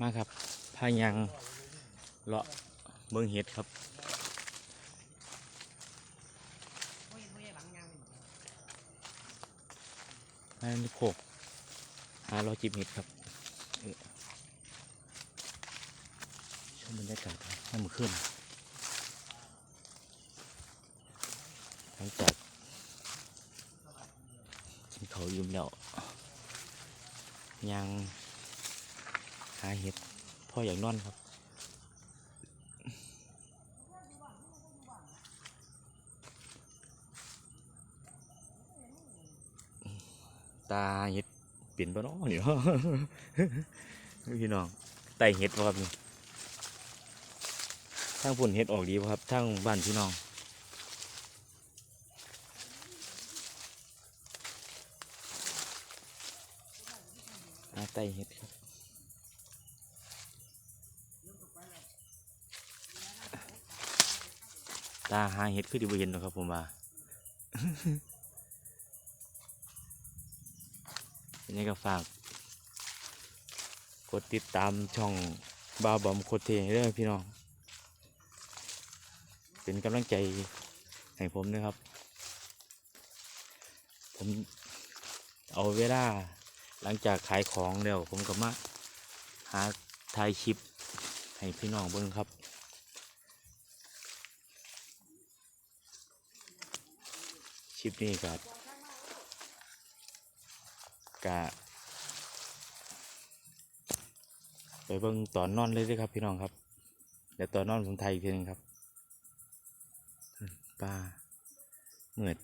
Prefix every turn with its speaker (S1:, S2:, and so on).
S1: มาครับพายังเลาะเบิ้งเห็ดครับอันนี้โคกหาเราจิบเห็ดครับเอ้ยชมบรรยากาศให้มันขึ้นหลังจากกินเขาวอิ่มแล้วยัง หาเห็ดพ่ออยากนอนครับ ตาเห็ดเปลี่ยนปะเนาะเดี๋ยพี่น้องไตเห็ดครับนี่ทางผลเห็ดออกดีครับทางบ้านพี่น้องอาไตเห็ดครับ ตาหาเห็ดคือดีบ่เห็นหรอกครับผมว่ายังไงก็ฝาก กดติดตามช่องบาบอมโคตรเทเด้อพี่น้อง เป็นกำลังใจให้ผมนะครับ ผมเอาเวลาหลังจากขายของแล้วผมก็มาหาถ่ายคลิปให้พี่น้องเบิ่งครับ ลิปนี้ก็กะไปเบิ่งตอนนอนเลยด้วยครับ พี่น้องครับ เดี๋ยวตอนนอนผมไทยอีกทีหนึงครับป้าเหมือ